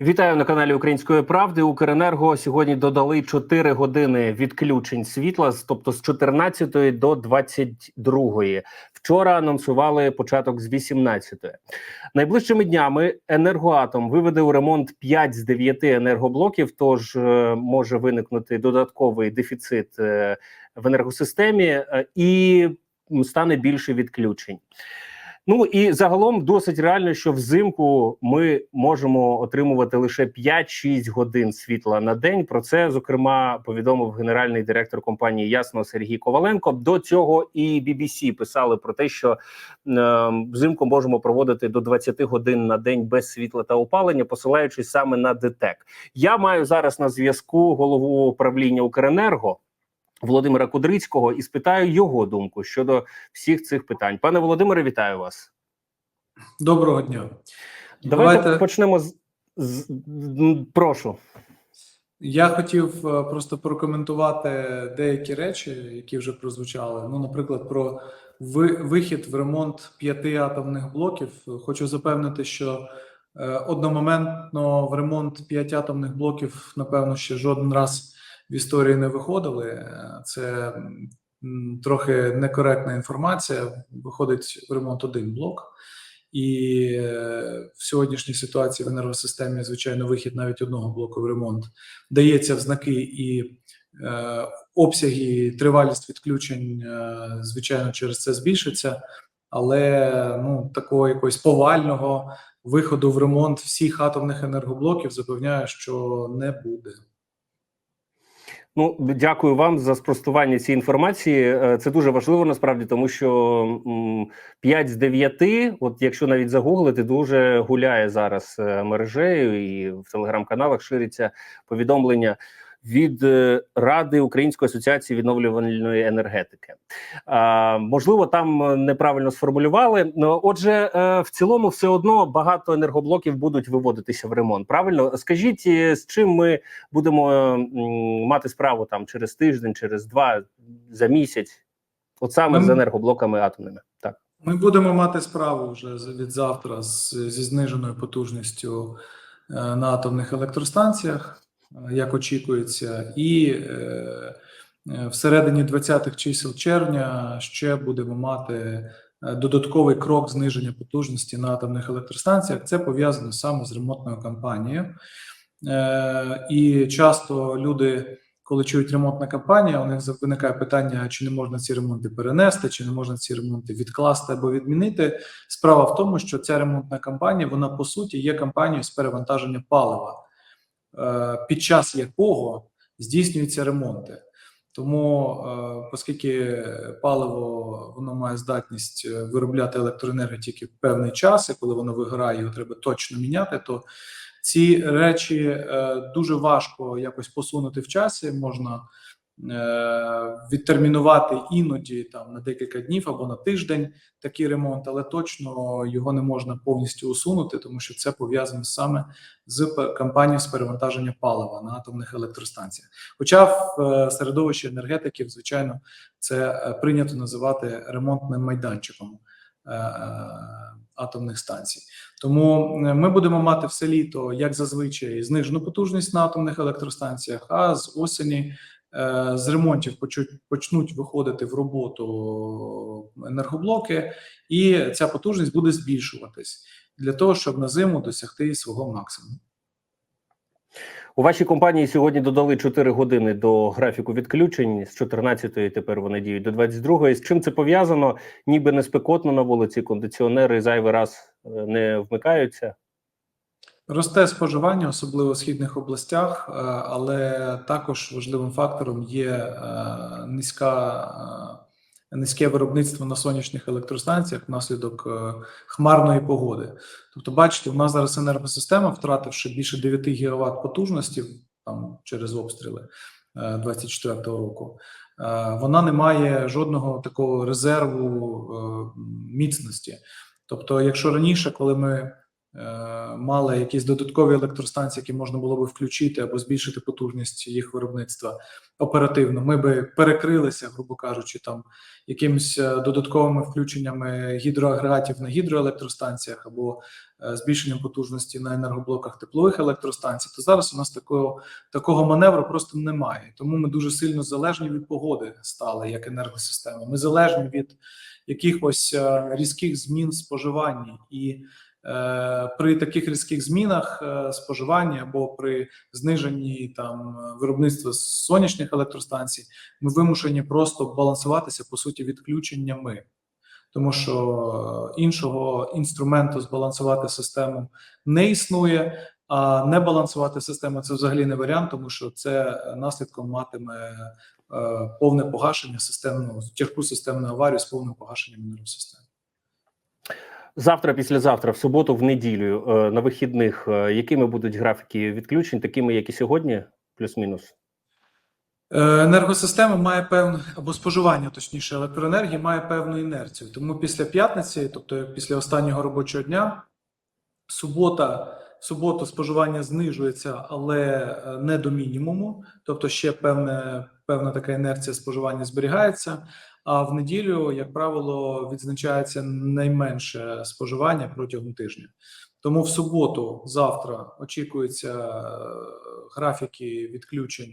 Вітаю на каналі Української правди. Укренерго сьогодні додали 4 години відключень світла, тобто з 14 до 22. Вчора анонсували початок з 18. Найближчими днями енергоатом виведе у ремонт 5 з 9 енергоблоків. Тож е, може виникнути додатковий дефіцит е, в енергосистемі е, і стане більше відключень. Ну і загалом досить реально, що взимку ми можемо отримувати лише 5-6 годин світла на день. Про це зокрема повідомив генеральний директор компанії Ясно Сергій Коваленко. До цього і BBC писали про те, що е, взимку можемо проводити до 20 годин на день без світла та опалення, посилаючись саме на ДТЕК. Я маю зараз на зв'язку голову управління Укренерго. Володимира Кудрицького і спитаю його думку щодо всіх цих питань. Пане Володимире, вітаю вас. Доброго дня. Давайте, Давайте- почнемо з, з прошу. Я хотів е, просто прокоментувати деякі речі, які вже прозвучали. Ну, наприклад, про вихід в ремонт п'яти атомних блоків. Хочу запевнити, що е, одномоментно в ремонт п'яти атомних блоків, напевно, ще жоден раз в історії не виходили. Е, Це трохи некоректна інформація. Виходить в ремонт один блок. І е, в сьогоднішній ситуації в енергосистемі, звичайно, вихід навіть одного блоку в ремонт дається в знаки і е, обсяги, тривалість відключень, звичайно, через це збільшиться. Але ну такого якогось повального виходу в ремонт всіх атомних енергоблоків запевняю, що не буде. Ну, дякую вам за спростування цієї інформації. Е, Це дуже важливо насправді, тому що м, 5 з 9, от якщо навіть загуглити, дуже гуляє зараз е, мережею і в телеграм-каналах шириться повідомлення від е, Ради Української асоціації відновлювальної енергетики. Можливо, там е, неправильно сформулювали. Отже, е, в цілому, все одно багато енергоблоків будуть виводитися в ремонт. Правильно, скажіть, з чим ми будемо мати справу там через тиждень, через два, за місяць, от саме Ми- з енергоблоками атомними. Так. Ми будемо мати справу вже від завтра з, зі зниженою потужністю на атомних електростанціях, як очікується, і е, е, всередині 20-х чисел червня ще будемо мати е, додатковий крок зниження потужності на атомних електростанціях. Це пов'язано саме з ремонтною кампанією. Е, І часто люди коли чують ремонтна кампанія, у них виникає питання, чи не можна ці ремонти перенести, чи не можна ці ремонти відкласти або відмінити. Справа в тому, що ця ремонтна кампанія, вона по суті є кампанією з перевантаження палива, е, під час якого здійснюються ремонти. Тому, е, оскільки паливо воно має здатність е, виробляти електроенергію тільки в певний час, і коли воно вигорає, його треба точно міняти, то ці речі е, дуже важко якось посунути в часі. Можна е, відтермінувати іноді там на декілька днів або на тиждень такий ремонт, але точно його не можна повністю усунути, тому що це пов'язано саме з кампанією з перевантаження палива на атомних електростанціях. Хоча в е, середовищі енергетиків, звичайно, це е, прийнято називати ремонтним майданчиком е, е, атомних станцій. Тому е, ми будемо мати все літо, як зазвичай, знижену потужність на атомних електростанціях, а з осені е, з ремонтів почнуть виходити в роботу енергоблоки, і ця потужність буде збільшуватись для того, щоб на зиму досягти свого максимуму. У вашій компанії сьогодні додали 4 години до графіку відключень з 14-ї тепер вони діють до 22-ї. З чим це пов'язано? Ніби не спекотно на вулиці, кондиціонери зайвий раз е, не вмикаються. Росте споживання, особливо в східних областях, е, але також важливим фактором є е, низька, е, низьке виробництво на сонячних електростанціях внаслідок хмарної погоди. Тобто, бачите, у нас зараз енергосистема, втративши більше 9 гігават потужності там через обстріли 24-го року, вона не має жодного такого резерву міцності. Тобто, якщо раніше, коли ми мали якісь додаткові електростанції, які можна було би включити або збільшити потужність їх виробництва оперативно, ми би перекрилися, грубо кажучи, там якимись е, додатковими включеннями гідроагрегатів на гідроелектростанціях або е, збільшенням потужності на енергоблоках теплових електростанцій, то зараз у нас такого, такого маневру просто немає. Тому ми дуже сильно залежні від погоди стали як енергосистема. Ми залежні від якихось е, різких змін споживання і. Е, При таких різких змінах е, споживання або при зниженні там виробництва сонячних електростанцій ми вимушені просто балансуватися по суті відключеннями, тому що е, іншого інструменту збалансувати систему не існує. А не балансувати систему це взагалі не варіант, тому що це наслідком матиме повне погашення системного тяжку системну аварію з повним погашенням енергосистеми. Завтра, післязавтра, в суботу, в неділю, е, на вихідних, е, якими будуть графіки відключень, такими, як і сьогодні, плюс-мінус? Е, Енергосистема має певну або споживання, точніше, електроенергії має певну інерцію. Тому після п'ятниці, тобто після останнього робочого дня, субота, суботу споживання знижується, але не до мінімуму. Тобто, ще певне, певна така інерція споживання зберігається. А в неділю, як правило, відзначається найменше споживання протягом тижня. Тому в суботу, завтра очікуються е, графіки відключень.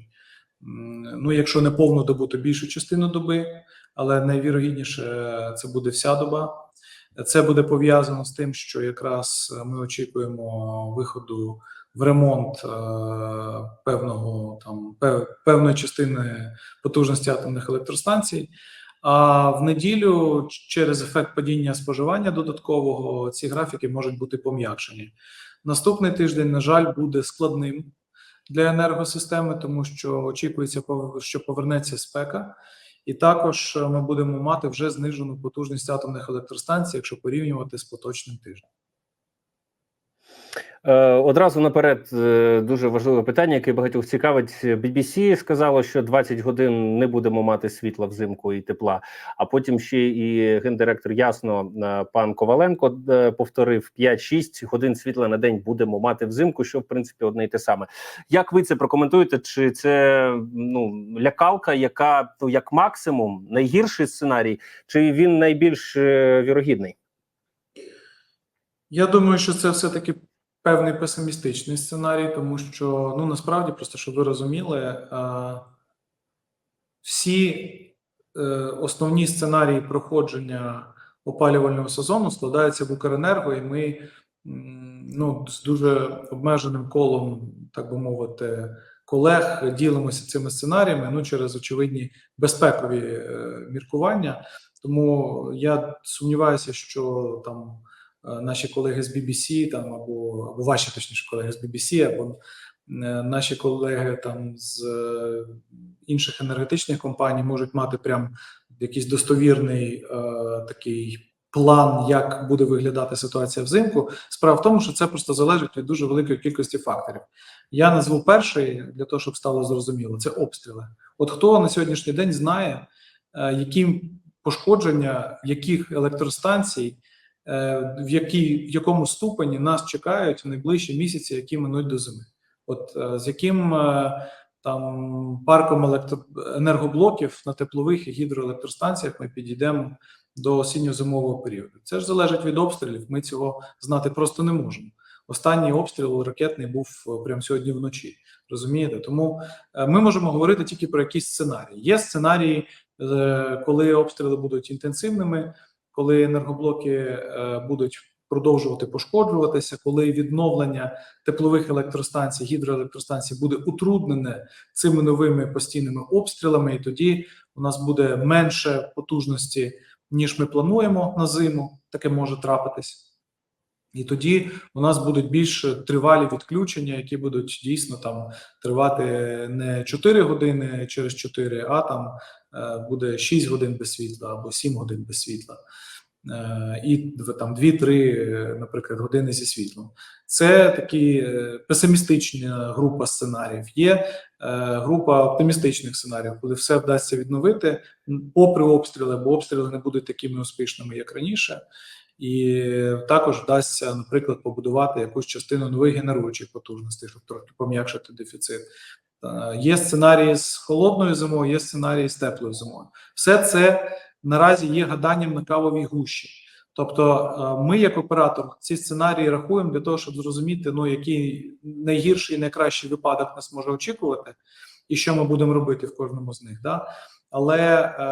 Ну, якщо не повну добу, то більшу частину доби, але найвірогідніше е, це буде вся доба. Це буде пов'язано з тим, що якраз е, ми очікуємо виходу в ремонт певного там певної частини потужності атомних електростанцій. А в неділю через ефект падіння споживання додаткового ці графіки можуть бути пом'якшені. Наступний тиждень, на жаль, буде складним для енергосистеми, тому що очікується, що повернеться спека, і також е, ми будемо мати вже знижену потужність атомних електростанцій, якщо порівнювати з поточним тижнем. Е, Одразу наперед е, дуже важливе питання, яке багатьох цікавить. BBC сказало, що 20 годин не будемо мати світла взимку і тепла. А потім ще і гендиректор ясно е, пан Коваленко повторив 5-6 годин світла на день будемо мати взимку, що в принципі одне й те саме. Як ви це прокоментуєте? Чи це ну лякалка, яка ну як максимум найгірший сценарій, чи він найбільш вірогідний? Я думаю, що це все-таки певний песимістичний сценарій, тому що ну насправді, просто щоб ви розуміли, е, всі е, основні сценарії проходження опалювального сезону складаються в Укренерго, і ми ну, з дуже обмеженим колом, так би мовити, колег ділимося цими сценаріями ну, через очевидні безпекові е, міркування. Тому я сумніваюся, що там наші колеги з BBC, там або, або ваші точніше колеги з BBC, або е, наші колеги там з е, інших енергетичних компаній можуть мати прям якийсь достовірний е, такий план, як буде виглядати ситуація взимку. Справа в тому, що це просто залежить від дуже великої кількості факторів. Я назву перший для того, щоб стало зрозуміло, це обстріли. От хто на сьогоднішній день знає, е, які пошкодження яких електростанцій, е, в, якій, в якому ступені нас чекають в найближчі місяці, які минуть до зими. От е, з яким е, там парком електро... енергоблоків на теплових і гідроелектростанціях ми підійдемо до осінньо-зимового періоду. Це ж залежить від обстрілів. Ми цього знати просто не можемо. Останній обстріл ракетний був е, прямо сьогодні вночі. Розумієте? Тому е, ми можемо говорити тільки про якісь сценарії. Є сценарії, е, коли обстріли будуть інтенсивними, коли енергоблоки е, будуть продовжувати пошкоджуватися, коли відновлення теплових електростанцій, гідроелектростанцій буде утруднене цими новими постійними обстрілами, і тоді у нас буде менше потужності, ніж ми плануємо на зиму. Таке може трапитись. І тоді у нас будуть більш тривалі відключення, які будуть дійсно там тривати не 4 години через 4, а там е, буде 6 годин без світла або 7 годин без світла. Е, І там 2-3, наприклад, години зі світлом. Це такі е, песимістична група сценаріїв. Є е, група оптимістичних сценаріїв, коли все вдасться відновити, попри обстріли, бо обстріли не будуть такими успішними, як раніше. І також вдасться, наприклад, побудувати якусь частину нових генеруючих потужностей, щоб трохи пом'якшити дефіцит. Е, Є сценарії з холодною зимою, є сценарії з теплою зимою. Все це наразі є гаданням на кавовій гущі. Тобто, е, ми, як оператор, ці сценарії рахуємо для того, щоб зрозуміти, ну який найгірший і найкращий випадок нас може очікувати, і що ми будемо робити в кожному з них. Да? Але е,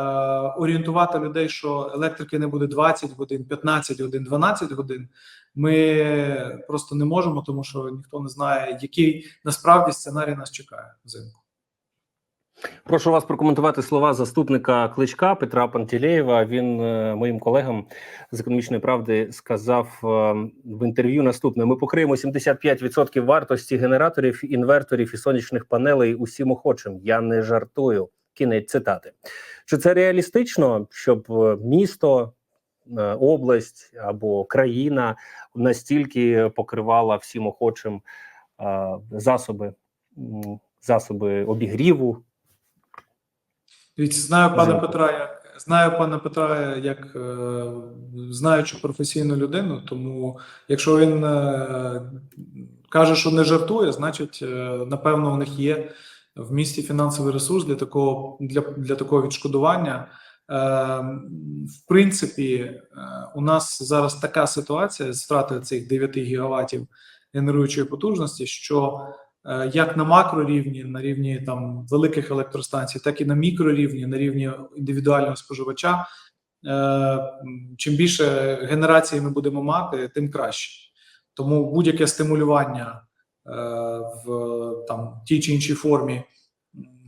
орієнтувати людей, що електрики не буде 20 годин, 15 годин, 12 годин, ми просто не можемо, тому що ніхто не знає, який насправді сценарій нас чекає взимку. Прошу вас прокоментувати слова заступника кличка Петра Пантелєєва. Він е, моїм колегам з економічної правди сказав е, в інтерв'ю наступне: ми покриємо 75% вартості генераторів, інверторів і сонячних панелей усім охочим. Я не жартую. Кінець цитати. Чи це реалістично, щоб е, місто, е, область або країна настільки покривала всім охочим е, засоби, засоби обігріву? Знаю пана Петра, як знаю пана Петра як е, знаючу професійну людину. Тому якщо він е, каже, що не жартує, значить, е, напевно, у них є в місті фінансовий ресурс для такого для, для такого відшкодування. Е, в принципі, е, у нас зараз така ситуація з втратою цих 9 гігаватів генеруючої потужності, що е, як на макрорівні, на рівні там великих електростанцій, так і на мікрорівні, на рівні індивідуального споживача. Чим більше генерацій ми будемо мати, тим краще. Тому будь-яке стимулювання в там тій чи іншій формі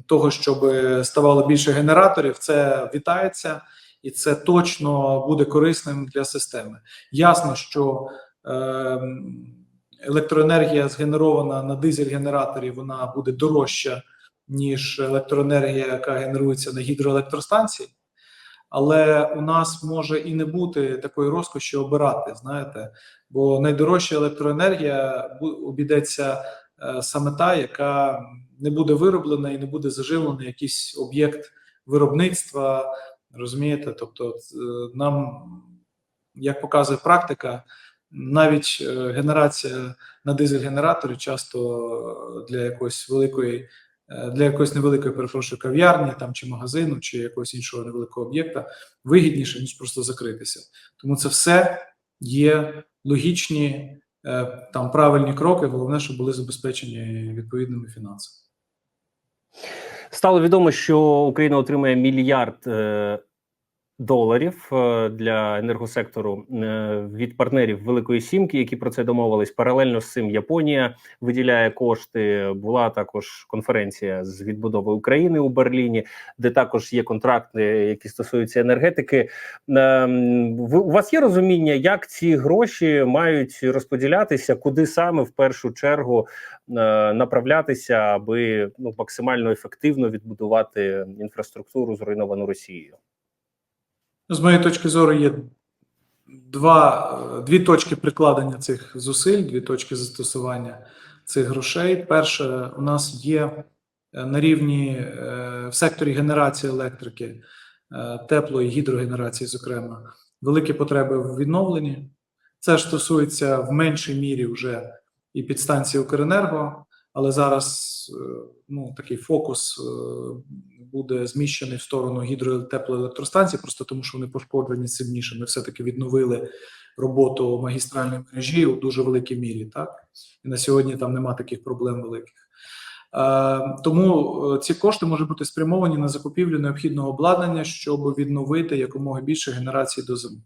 того, щоб ставало більше генераторів, це вітається, і це точно буде корисним для системи. Ясно, що е, електроенергія згенерована на дизель-генераторі, вона буде дорожча, ніж електроенергія, яка генерується на гідроелектростанції. Але у нас може і не бути такої розкоші обирати, знаєте, бо найдорожча електроенергія обійдеться е, саме та, яка не буде вироблена і не буде заживлений якийсь об'єкт виробництва. Розумієте? Тобто, е, нам, як показує практика, навіть е, генерація на дизель-генераторі часто для якоїсь великої, для якоїсь невеликої, перепрошую, кав'ярні там чи магазину, чи якогось іншого невеликого об'єкта вигідніше, ніж просто закритися. Тому це все є логічні е, там правильні кроки. Головне, щоб були забезпечені відповідними фінансами. Стало відомо, що Україна отримає мільярд е, доларів е, для енергосектору е, від партнерів Великої Сімки, які про це домовились. Паралельно з цим Японія виділяє кошти. Була також конференція з відбудови України у Берліні, де також є контракти, які стосуються енергетики. Ем, У вас є розуміння, як ці гроші мають розподілятися, куди саме в першу чергу е, направлятися, аби ну максимально ефективно відбудувати інфраструктуру зруйновану Росією. З моєї точки зору, є два, дві точки прикладення цих зусиль, дві точки застосування цих грошей. Перше, у нас є е, на рівні е, в секторі генерації електрики, е, теплої гідрогенерації, зокрема, великі потреби в відновленні. Це ж стосується в меншій мірі вже і підстанції Укренерго, але зараз е, ну, такий фокус е, буде зміщений в сторону гідротеплоелектростанцій, просто тому що вони пошкоджені сильніше. Ми все-таки відновили роботу магістральної мережі у дуже великій мірі. Так і на сьогодні там нема таких проблем великих. Е, Тому ці кошти можуть бути спрямовані на закупівлю необхідного обладнання, щоб відновити якомога більше генерацій до зими.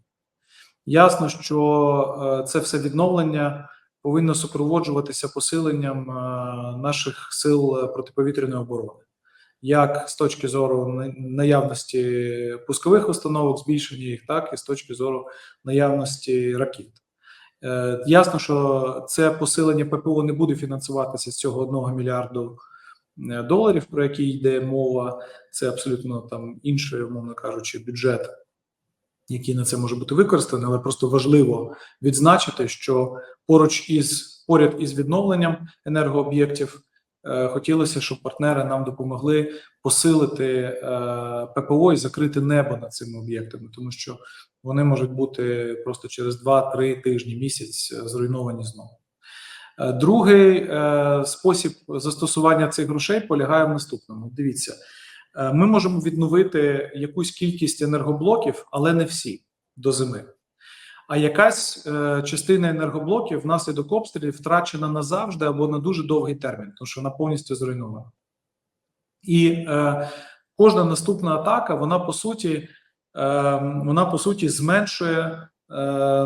Ясно, що це все відновлення повинно супроводжуватися посиленням е, наших сил е, протиповітряної оборони, як з точки зору наявності пускових установок, збільшення їх, так і з точки зору наявності ракет. Е, Ясно, що це посилення ППО не буде фінансуватися з цього 1 мільярду доларів, про який йде мова. Це абсолютно там інший, умовно кажучи, бюджет, який на це може бути використаний, але просто важливо відзначити, що поруч із поряд із відновленням енергооб'єктів е, хотілося, щоб партнери нам допомогли посилити е, ППО і закрити небо над цими об'єктами, тому що вони можуть бути просто через 2-3 тижні місяць е, зруйновані знову. Другий спосіб застосування цих грошей полягає в наступному. Дивіться, ми можемо відновити якусь кількість енергоблоків, але не всі до зими. а якась е, частина енергоблоків внаслідок обстрілів втрачена назавжди або на дуже довгий термін, тому що вона повністю зруйнована. І е, кожна наступна атака, вона по суті, е, вона по суті зменшує е,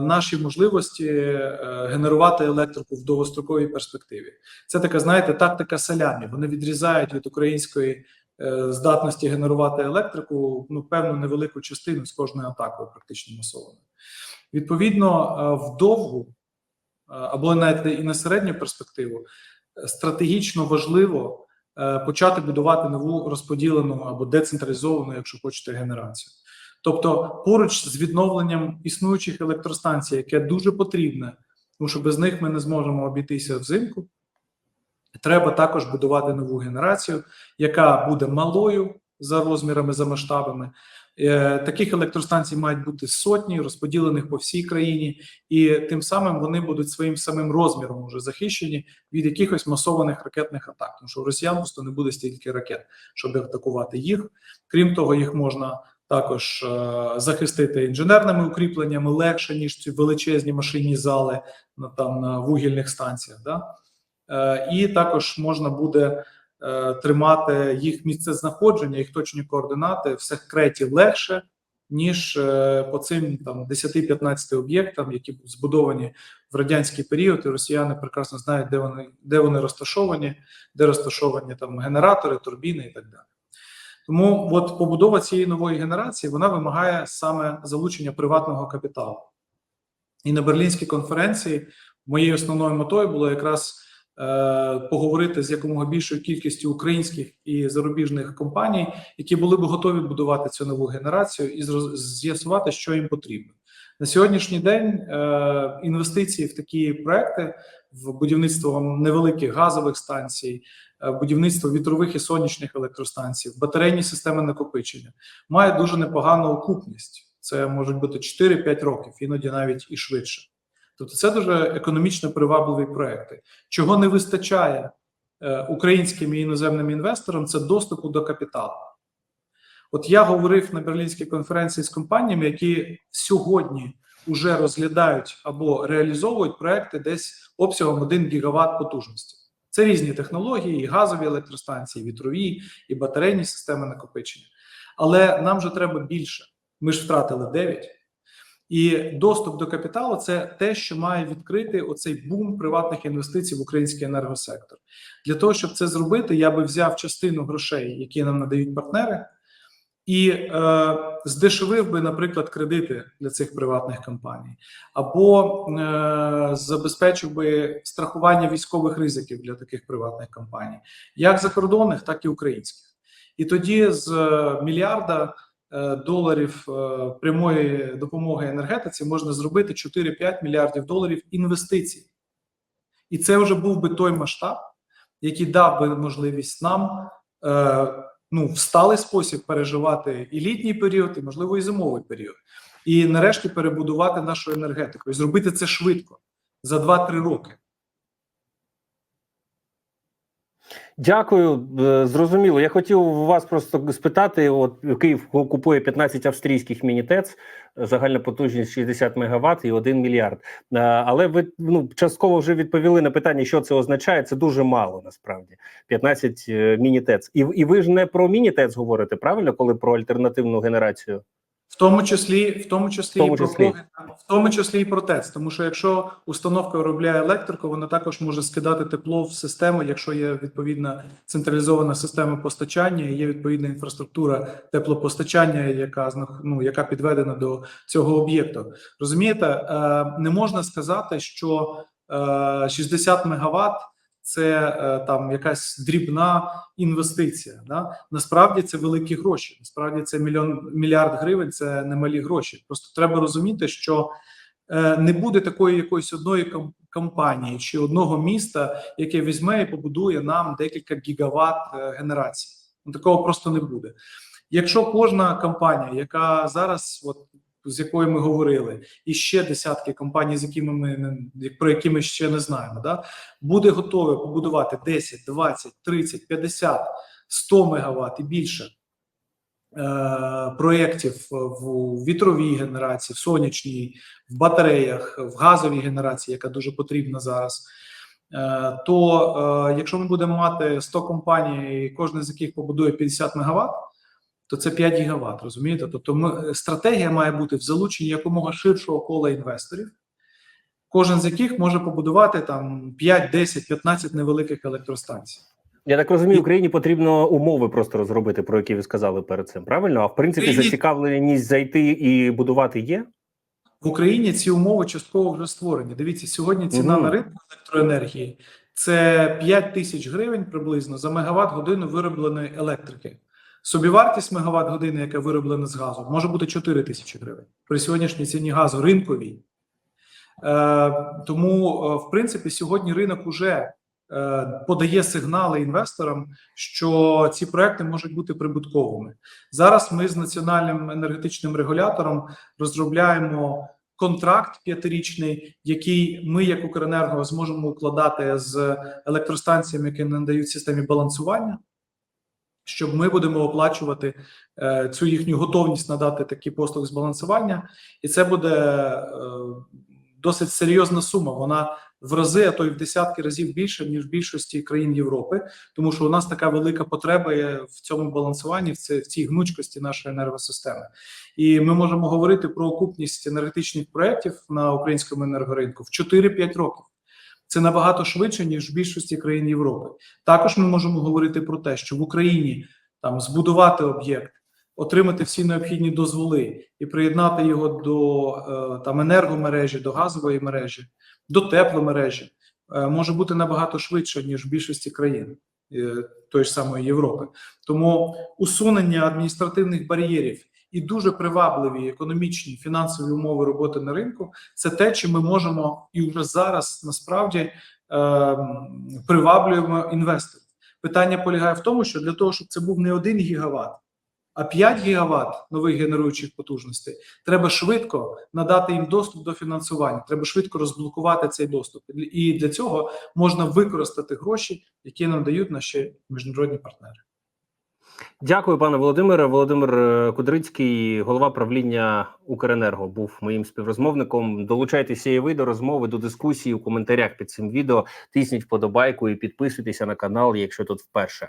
наші можливості е, генерувати електрику в довгостроковій перспективі. Це така, знаєте, тактика салямі. Вони відрізають від української е, здатності генерувати електрику ну певну невелику частину з кожною атакою, практично масованою. Відповідно, е, в довгу е, або навіть і на середню перспективу е, стратегічно важливо е, почати будувати нову розподілену або децентралізовану, якщо хочете, генерацію. Тобто, поруч з відновленням існуючих електростанцій, яке дуже потрібне, тому що без них ми не зможемо обійтися взимку. Треба також будувати нову генерацію, яка буде малою за розмірами, за масштабами. Е, Таких електростанцій мають бути сотні, розподілених по всій країні, і тим самим вони будуть своїм самим розміром уже захищені від якихось масованих ракетних атак. Тому що у росіян просто не буде стільки ракет, щоб атакувати їх. Крім того, їх можна також е, захистити інженерними укріпленнями легше ніж ці величезні машинні зали на там на вугільних станціях. Да? Е, і також можна буде е, тримати їх місце знаходження, їх точні координати в секреті легше, ніж е, по цим там 10-15 об'єктам, які збудовані в радянський період, і росіяни прекрасно знають, де вони де вони розташовані, де розташовані там генератори, турбіни і так далі. Тому от побудова цієї нової генерації вона вимагає саме залучення приватного капіталу. І на Берлінській конференції моєю основною метою було якраз поговорити з якомога більшою кількістю українських і зарубіжних компаній, які були б готові будувати цю нову генерацію, і з'ясувати, що їм потрібно. На сьогоднішній день е, інвестиції в такі проекти в будівництво невеликих газових станцій, е, будівництво вітрових і сонячних електростанцій, в батарейні системи накопичення має дуже непогану окупність. Це можуть бути 4-5 років, іноді навіть і швидше. Тобто, це дуже економічно привабливі проекти. Чого не вистачає е, українським і іноземним інвесторам, це доступу до капіталу. От я говорив на Берлінській конференції з компаніями, які сьогодні вже розглядають або реалізовують проекти десь обсягом 1 гігаватт потужності. Це різні технології, і газові електростанції, і вітрові, і батарейні системи накопичення. Але нам же треба більше. Ми ж втратили 9. І доступ до капіталу це те, що має відкрити оцей бум приватних інвестицій в український енергосектор. Для того, щоб це зробити, я би взяв частину грошей, які нам надають партнери, і е, здешевив би, наприклад, кредити для цих приватних компаній, або е, забезпечив би страхування військових ризиків для таких приватних компаній, як закордонних, так і українських. І тоді з е, мільярда доларів е, прямої допомоги енергетиці можна зробити 4-5 мільярдів доларів інвестицій. І це вже був би той масштаб, який дав би можливість нам е, ну, в сталий спосіб переживати і літній період, і можливо і зимовий період, і нарешті перебудувати нашу енергетику і зробити це швидко за 2-3 роки. Дякую, Е, зрозуміло. Я хотів вас просто спитати: от Київ купує 15 австрійських мінітец, загальна потужність 60 МВт і 1 мільярд. Е, Але ви ну частково вже відповіли на питання, що це означає. Це дуже мало насправді 15 е, мінітец. І, і ви ж не про мінітец говорите, правильно, коли про альтернативну генерацію? В тому числі, в тому числі, В тому і про в тому числі і про ТЕЦ, тому що якщо установка виробляє електрику, вона також може скидати тепло в систему, якщо є відповідна централізована система постачання, і є відповідна інфраструктура теплопостачання, яка ну, яка підведена до цього об'єкту. Розумієте, е, не можна сказати, що е, 60 мегаватт це е, там якась дрібна інвестиція. Да? Насправді це великі гроші. Насправді це мільйон мільярд гривень. Це немалі гроші. Просто треба розуміти, що е, не буде такої якоїсь одної компанії чи одного міста, яке візьме і побудує нам декілька гігават е, генерацій. Ну, такого просто не буде. Якщо кожна компанія, яка зараз, от з якою ми говорили, і ще десятки компаній, з якими ми про які ми ще не знаємо, да, буде готове побудувати 10, 20, 30, 50, 100 мегаватт і більше е, проєктів в вітровій генерації, в сонячній, в батареях, в газовій генерації, яка дуже потрібна зараз. Е, то е, якщо ми будемо мати 100 компаній, кожна з яких побудує 50 мегаватт, то це 5 гігаватт, розумієте? Тобто ми, стратегія має бути в залученні якомога ширшого кола інвесторів, кожен з яких може побудувати там 5, 10, 15 невеликих електростанцій. Я так розумію, Україні потрібно умови просто розробити, про які ви сказали перед цим. Правильно? А в принципі, Україні- зацікавленість зайти і будувати є. В Україні ці умови частково вже створені. Дивіться, сьогодні ціна Мгм. на ринку електроенергії це 5 тисяч гривень приблизно за мегаватт годину виробленої електрики. Собівартість мегаватт години, яка вироблена з газу, може бути 4 тисячі гривень при сьогоднішній ціні газу ринковій. Е, тому, е, в принципі, сьогодні ринок уже е, подає сигнали інвесторам, що ці проекти можуть бути прибутковими. Зараз ми з національним енергетичним регулятором розробляємо контракт п'ятирічний, який ми, як Укренерго, зможемо укладати з електростанціями, які надають системі балансування. Щоб ми будемо оплачувати е, цю їхню готовність надати такі послуги з балансування, і це буде е, досить серйозна сума. Вона в рази, а то й в десятки разів більше ніж в більшості країн Європи, тому що у нас така велика потреба є в цьому балансуванні, в цій, в цій гнучкості нашої енергосистеми. І ми можемо говорити про окупність енергетичних проєктів на українському енергоринку в 4-5 років. Це набагато швидше ніж в більшості країн Європи. Також ми можемо говорити про те, що в Україні там збудувати об'єкт, отримати всі необхідні дозволи і приєднати його до е, там енергомережі, до газової мережі, до тепломережі е, може бути набагато швидше ніж в більшості країн е, тої ж самої Європи. Тому усунення адміністративних бар'єрів і дуже привабливі економічні фінансові умови роботи на ринку це те, чим ми можемо і вже зараз насправді е, приваблюємо інвесторів. Питання полягає в тому, що для того, щоб це був не один гігават, а 5 гігават нових генеруючих потужностей, треба швидко надати їм доступ до фінансування. Треба швидко розблокувати цей доступ. І для цього можна використати гроші, які нам дають наші міжнародні партнери. Дякую, пане Володимире. Володимир е, Кудрицький, голова правління Укренерго, був моїм співрозмовником. Долучайтеся і ви до розмови, до дискусії у коментарях під цим відео. Тисніть вподобайку і підписуйтеся на канал, якщо тут вперше.